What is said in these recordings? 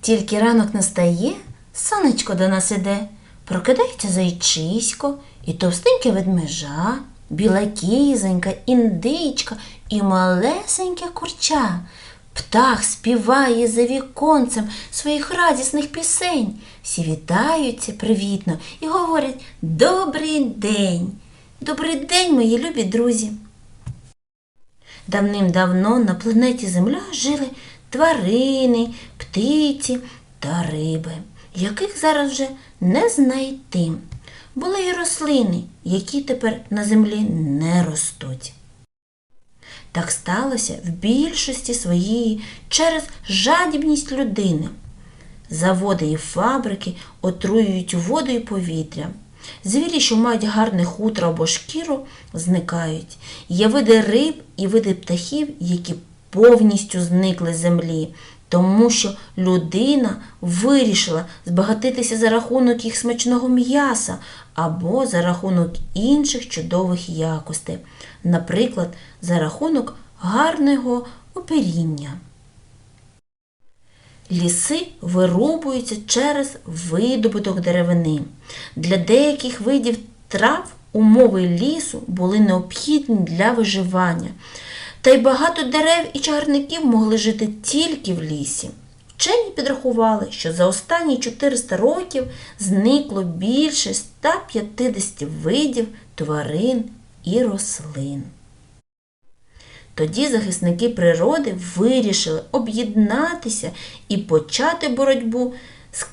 Тільки ранок настає, сонечко до нас іде, прокидається зайчисько і товстеньке ведмежа, біла кізонька, індичка і малесеньке курча. Птах співає за віконцем своїх радісних пісень. Всі вітаються привітно і говорять Добрий день! Добрий день, мої любі друзі! Давним-давно на планеті Земля жили тварини, птиці та риби, яких зараз вже не знайти. Були й рослини, які тепер на землі не ростуть. Так сталося в більшості своїй через жадібність людини. Заводи і фабрики отруюють воду і повітря. Звірі, що мають гарне хутро або шкіру, зникають. Є види риб і види птахів, які повністю зникли з землі, тому що людина вирішила збагатитися за рахунок їх смачного м'яса або за рахунок інших чудових якостей, наприклад, за рахунок гарного оперіння. Ліси вирубуються через видобуток деревини. Для деяких видів трав умови лісу були необхідні для виживання. Та й багато дерев і чагарників могли жити тільки в лісі. Вчені підрахували, що за останні 400 років зникло більше 150 видів тварин і рослин. Тоді захисники природи вирішили об'єднатися і почати боротьбу з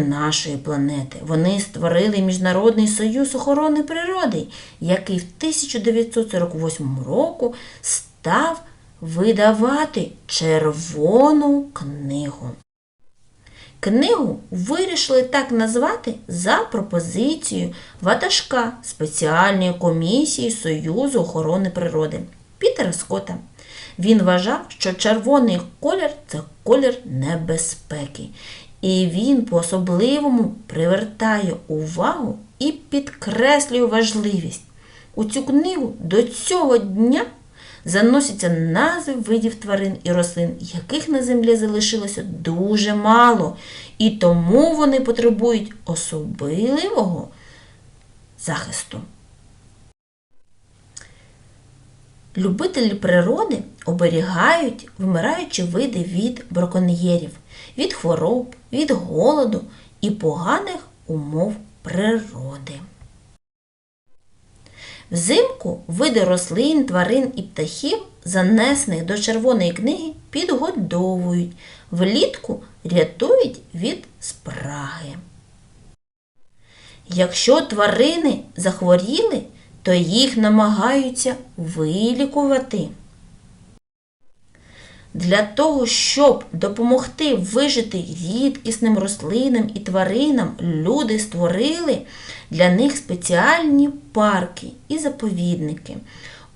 нашої планети. Вони створили Міжнародний союз охорони природи, який в 1948 року став видавати червону книгу. Книгу вирішили так назвати за пропозицією ватажка спеціальної комісії Союзу охорони природи Пітера Скотта. Він вважав, що червоний колір це колір небезпеки, і він по-особливому привертає увагу і підкреслює важливість. У цю книгу до цього дня заносяться назви видів тварин і рослин, яких на землі залишилося дуже мало, і тому вони потребують особливого захисту. Любителі природи оберігають вимираючі види від браконьєрів, від хвороб, від голоду і поганих умов природи. Взимку види рослин, тварин і птахів, занесених до червоної книги, підгодовують, влітку рятують від спраги. Якщо тварини захворіли, то їх намагаються вилікувати. Для того, щоб допомогти вижити рідкісним рослинам і тваринам, люди створили для них спеціальні парки і заповідники.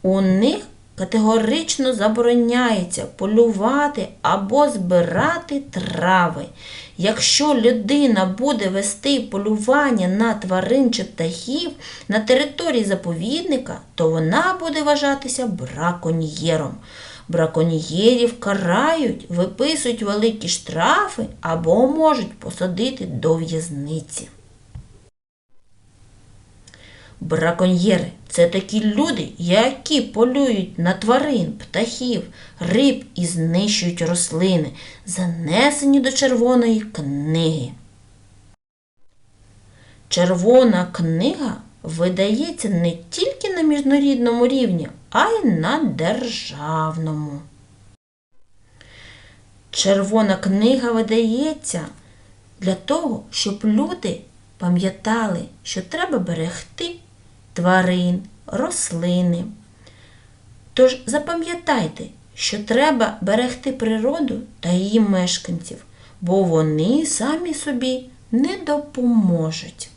У них категорично забороняється полювати або збирати трави. Якщо людина буде вести полювання на тварин чи птахів на території заповідника, то вона буде вважатися браконьєром. Браконьєрів карають, виписують великі штрафи або можуть посадити до в'язниці. Браконьєри це такі люди, які полюють на тварин, птахів, риб і знищують рослини, занесені до червоної книги. Червона книга видається не тільки на міжнародному рівні, а й на державному. Червона книга видається для того, щоб люди пам'ятали, що треба берегти тварин, рослини. Тож запам'ятайте, що треба берегти природу та її мешканців, бо вони самі собі не допоможуть.